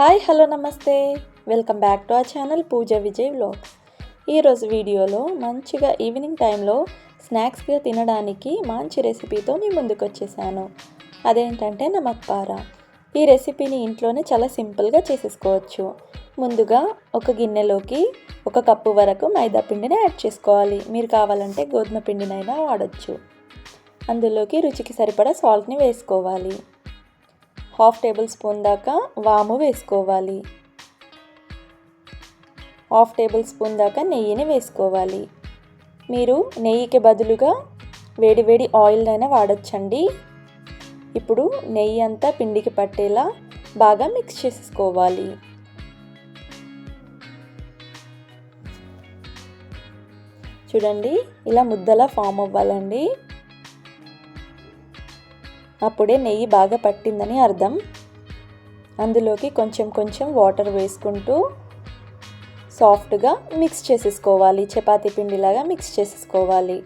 Hi hello నమస్తే. Welcome back to ఆ channel Pooja Vijay vlogs ఈరోజు వీడియోలో మంచిగా ఈవినింగ్ టైంలో స్నాక్స్గా తినడానికి మంచి రెసిపీతో మీ ముందుకు వచ్చేసాను. అదేంటంటే నమక్పార. ఈ రెసిపీని ఇంట్లోనే చాలా సింపుల్గా చేసేసుకోవచ్చు. ముందుగా ఒక గిన్నెలోకి ఒక కప్పు వరకు మైదా పిండిని యాడ్ చేసుకోవాలి. మీరు కావాలంటే గోధుమ పిండినైనా వాడచ్చు. అందులోకి రుచికి సరిపడా సాల్ట్ని వేసుకోవాలి. హాఫ్ టేబుల్ స్పూన్ దాకా వాము వేసుకోవాలి. హాఫ్ టేబుల్ స్పూన్ దాకా నెయ్యిని వేసుకోవాలి. మీరు నెయ్యికి బదులుగా వేడి వేడి ఆయిల్ అయినా వాడచ్చండి. ఇప్పుడు నెయ్యి అంతా పిండికి పట్టేలా బాగా మిక్స్ చేసుకోవాలి. చూడండి ఇలా ముద్దలా ఫామ్ అవ్వాలండి. అప్పుడే నెయ్యి బాగా పట్టిందని అర్థం. అందులోకి కొంచెం కొంచెం వాటర్ వేసుకుంటూ సాఫ్ట్గా మిక్స్ చేసేసుకోవాలి. చపాతీ పిండిలాగా మిక్స్ చేసేసుకోవాలి.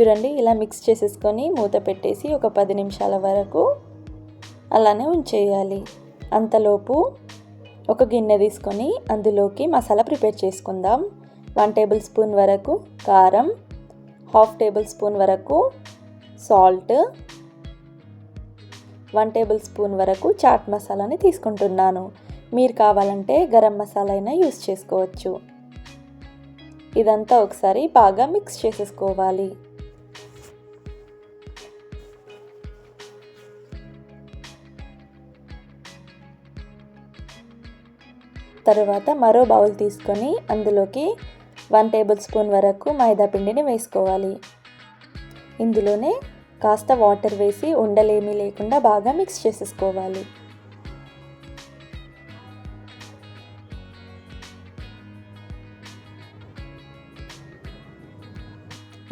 చూడండి ఇలా మిక్స్ చేసేసుకొని మూత పెట్టేసి ఒక పది నిమిషాల వరకు అలానే ఉంచేయాలి. అంతలోపు ఒక గిన్నె తీసుకొని అందులోకి మసాలా ప్రిపేర్ చేసుకుందాం. వన్ టేబుల్ స్పూన్ వరకు కారం హాఫ్ టేబుల్ స్పూన్ వరకు సాల్ట్ వన్ టేబుల్ స్పూన్ వరకు చాట్ మసాలాని తీసుకుంటున్నాను. మీరు కావాలంటే గరం మసాలా అయినా యూస్ చేసుకోవచ్చు. ఇదంతా ఒకసారి బాగా మిక్స్ చేసేసుకోవాలి. తర్వాత మరో బౌల్ తీసుకొని అందులోకి వన్ టేబుల్ స్పూన్ వరకు మైదా పిండిని వేసుకోవాలి. ఇందులోనే కాస్త వాటర్ వేసి ఉండలేమీ లేకుండా బాగా మిక్స్ చేసేసుకోవాలి.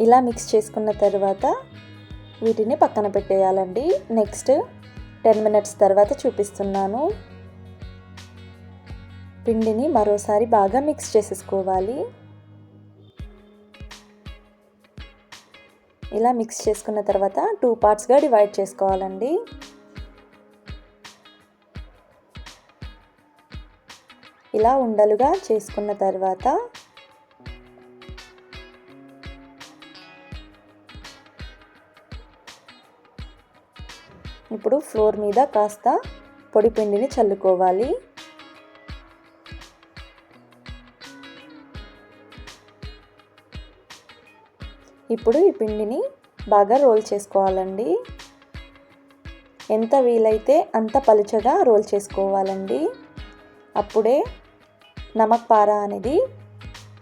ఇలా మిక్స్ చేసుకున్న తర్వాత వీటిని పక్కన పెట్టేయాలండి. నెక్స్ట్ టెన్ మినిట్స్ తర్వాత చూపిస్తున్నాను. పిండిని మరోసారి బాగా మిక్స్ చేసేసుకోవాలి. ఇలా మిక్స్ చేసుకున్న తర్వాత టూ పార్ట్స్గా డివైడ్ చేసుకోవాలండి. ఇలా ఉండలుగా చేసుకున్న తర్వాత ఇప్పుడు ఫ్లోర్ మీద కాస్త పొడి పిండిని చల్లుకోవాలి. ఇప్పుడు ఈ పిండిని బాగా రోల్ చేసుకోవాలండి. ఎంత వీలైతే అంత పలుచగా రోల్ చేసుకోవాలండి. అప్పుడే నమక్ పార అనేది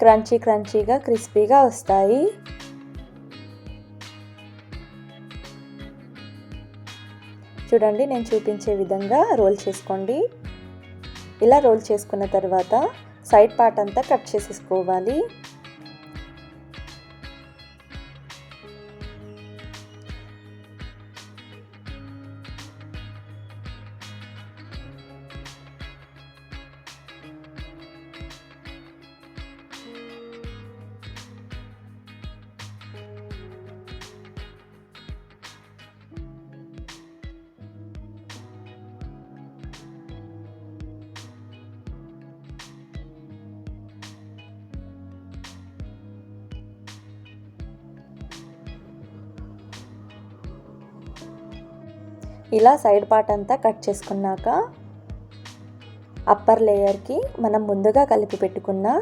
క్రంచీ క్రంచీగా క్రిస్పీగా వస్తాయి. చూడండి నేను చూపించే విధంగా రోల్ చేసుకోండి. ఇలా రోల్ చేసుకున్న తర్వాత సైడ్ పార్ట్ అంతా కట్ చేసేసుకోవాలి. ఇలా సైడ్ పార్ట్ అంతా కట్ చేసుకున్నాక అప్పర్ లేయర్కి మనం ముందుగా కలిపి పెట్టుకున్న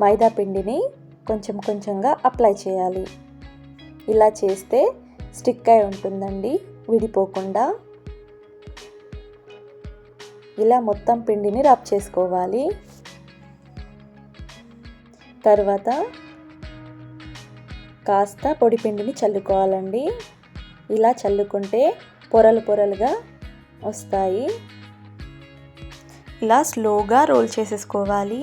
మైదా పిండిని కొంచెం కొంచెంగా అప్లై చేయాలి. ఇలా చేస్తే స్టిక్ అయి ఉంటుందండి విడిపోకుండా. ఇలా మొత్తం పిండిని రబ్ చేసుకోవాలి. తర్వాత కాస్త పొడి పిండిని చల్లుకోవాలండి. ఇలా చల్లుకుంటే పొరలు పొరలుగా వస్తాయి. ఇలా స్లోగా రోల్ చేసేసుకోవాలి.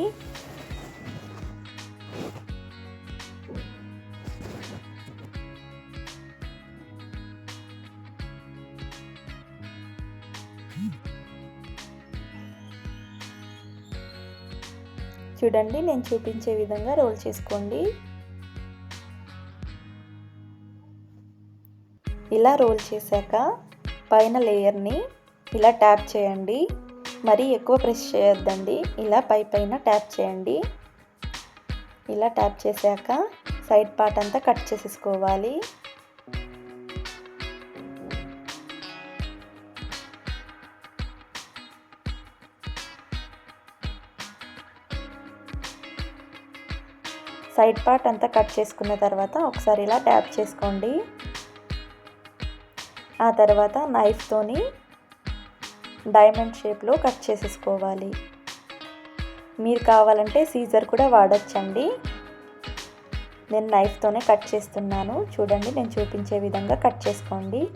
చూడండి నేను చూపించే విధంగా రోల్ చేసుకోండి. ఇలా రోల్ చేశాక పైన లేయర్ని ఇలా ట్యాప్ చేయండి. మరీ ఎక్కువ ప్రెస్ చేయొద్దండి. ఇలా పై పైన ట్యాప్ చేయండి. ఇలా ట్యాప్ చేశాక సైడ్ పార్ట్ అంతా కట్ చేసేసుకోవాలి. సైడ్ పార్ట్ అంతా కట్ చేసుకున్న తర్వాత ఒకసారి ఇలా ట్యాప్ చేసుకోండి. ఆ తర్వాత నైఫ్తోని డైమండ్ షేప్లో కట్ చేసేసుకోవాలి. మీరు కావాలంటే సీజర్ కూడా వాడచ్చండి. నేను నైఫ్తోనే కట్ చేస్తున్నాను. చూడండి నేను చూపించే విధంగా కట్ చేసుకోండి.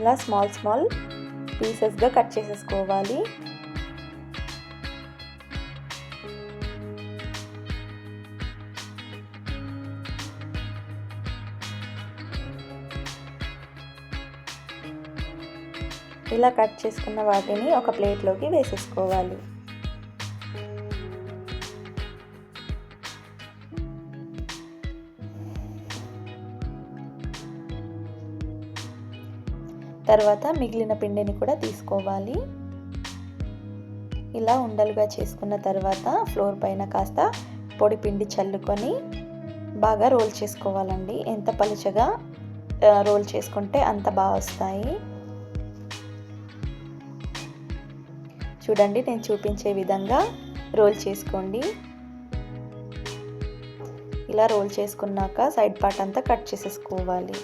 ఇలా స్మాల్ స్మాల్ పీసెస్గా కట్ చేసేసుకోవాలి. ఇలా కట్ చేసుకున్న వాటిని ఒక ప్లేట్లోకి వేసేసుకోవాలి. తర్వాత మిగిలిన పిండిని కూడా తీసుకోవాలి. ఇలా ఉండలుగా చేసుకున్న తర్వాత ఫ్లోర్ పైన కాస్త పొడి పిండి చల్లుకొని బాగా రోల్ చేసుకోవాలండి. ఎంత పలుచగా రోల్ చేసుకుంటే అంత బాగా వస్తాయి. చూడండి నేను చూపించే విధంగా రోల్ చేసుకోండి. ఇలా రోల్ చేసుకున్నాక సైడ్ పార్ట్ అంతా కట్ చేసేసుకోవాలి.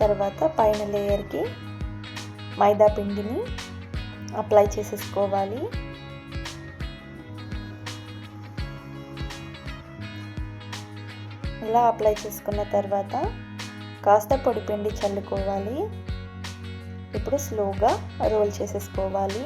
తర్వాత పైన లేయర్కి మైదా పిండిని అప్లై చేసేసుకోవాలి. ఇలా అప్లై చేసుకున్న తర్వాత కాస్త పొడి పిండి చల్లుకోవాలి. ఇప్పుడు స్లోగా రోల్ చేసేసుకోవాలి.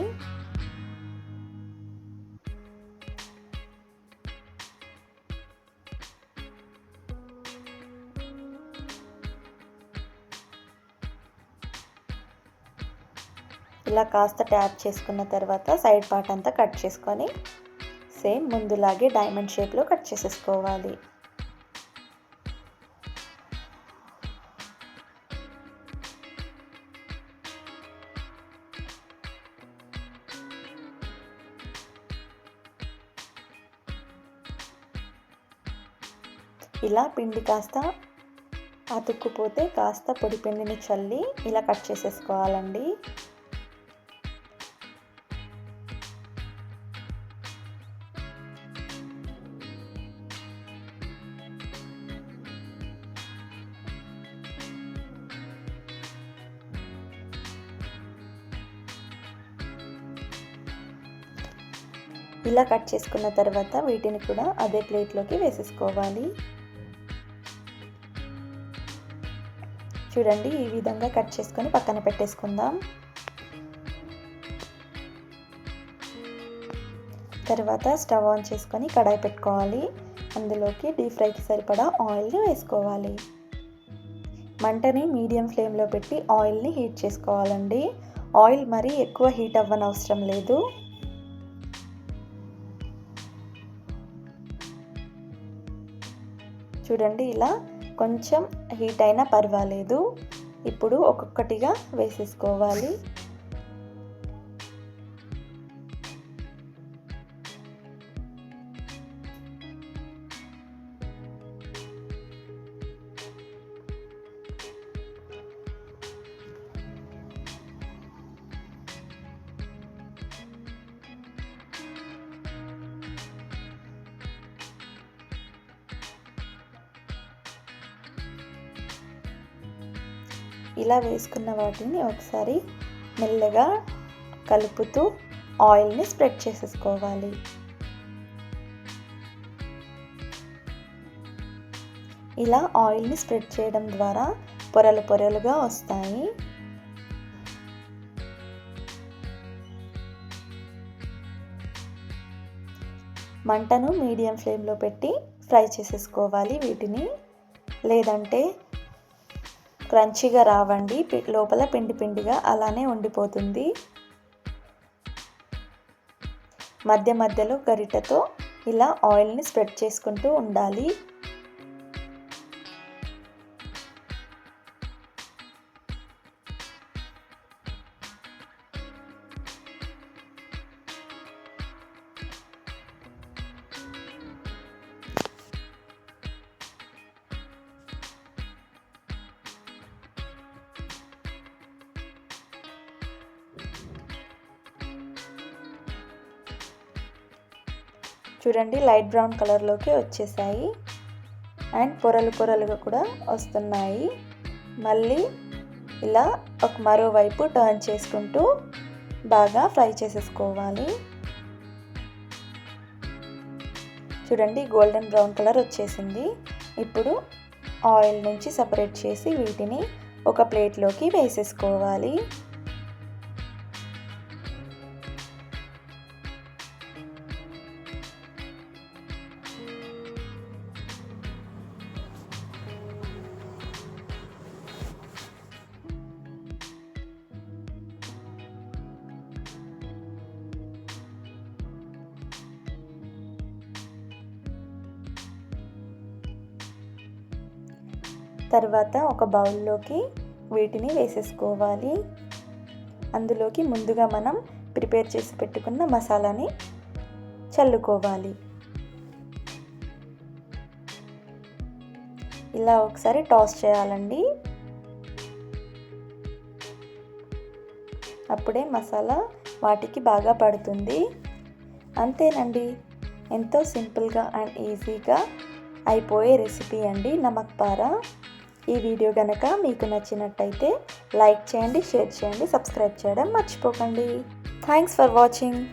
ఇలా కాస్త ట్యాప్ చేసుకున్న తర్వాత సైడ్ పార్ట్ అంతా కట్ చేసుకొని సేమ్ ముందులాగే డైమండ్ షేప్లో కట్ చేసేసుకోవాలి. ఇలా పిండి కాస్త అతుక్కుపోతే కాస్త పొడి పిండిని చల్లి ఇలా కట్ చేసేసుకోవాలండి. ఇలా కట్ చేసుకున్న తర్వాత వీటిని కూడా అదే ప్లేట్లోకి వేసేసుకోవాలి. చూడండి ఈ విధంగా కట్ చేసుకొని పక్కన పెట్టేసుకుందాం. తర్వాత స్టవ్ ఆన్ చేసుకొని కడాయి పెట్టుకోవాలి. అందులోకి డీప్ ఫ్రైకి సరిపడా ఆయిల్ని వేసుకోవాలి. మంటని మీడియం ఫ్లేమ్లో పెట్టి ఆయిల్ని హీట్ చేసుకోవాలండి. ఆయిల్ మరీ ఎక్కువ హీట్ అవ్వనవసరం లేదు. చూడండి ఇలా కొంచెం హీట్ అయినా పర్వాలేదు. ఇప్పుడు ఒక్కొక్కటిగా వేసేసుకోవాలి. ఇలా వేసుకున్న వాటిని ఒకసారి మెల్లగా కలుపుతూ ఆయిల్ని స్ప్రెడ్ చేసేసుకోవాలి. ఇలా ఆయిల్ని స్ప్రెడ్ చేయడం ద్వారా పొరలు పొరలుగా వస్తాయి. మంటను మీడియం ఫ్లేమ్లో పెట్టి ఫ్రై చేసేసుకోవాలి వీటిని. లేదంటే క్రంచిగా రావండి. లోపల పిండి పిండిగా అలానే ఉండిపోతుంది. మధ్య మధ్యలో గరిటతో ఇలా ఆయిల్ని స్ప్రెడ్ చేసుకుంటూ ఉండాలి. చూడండి లైట్ బ్రౌన్ కలర్లోకి వచ్చేసాయి. అండ్ పొరలు పొరలుగా కూడా వస్తున్నాయి. మళ్ళీ ఇలా ఒక మరోవైపు టర్న్ చేసుకుంటూ బాగా ఫ్రై చేసేసుకోవాలి. చూడండి గోల్డెన్ బ్రౌన్ కలర్ వచ్చేసింది. ఇప్పుడు ఆయిల్ నుంచి సపరేట్ చేసి వీటిని ఒక ప్లేట్లోకి వేసేసుకోవాలి. తర్వాత ఒక బౌల్లోకి వీటిని వేసేసుకోవాలి. అందులోకి ముందుగా మనం ప్రిపేర్ చేసి పెట్టుకున్న మసాలాని చల్లుకోవాలి. ఇలా ఒకసారి టాస్ చేయాలండి. అప్పుడే మసాలా వాటికి బాగా పడుతుంది. అంతేనండి. ఎంతో సింపుల్గా అండ్ ఈజీగా అయిపోయే రెసిపీ అండి నమక్ పారా ఈ వీడియో కనుక మీకు నచ్చినట్టయితే లైక్ చేయండి షేర్ చేయండి సబ్స్క్రైబ్ చేయడం మర్చిపోకండి. Thanks for watching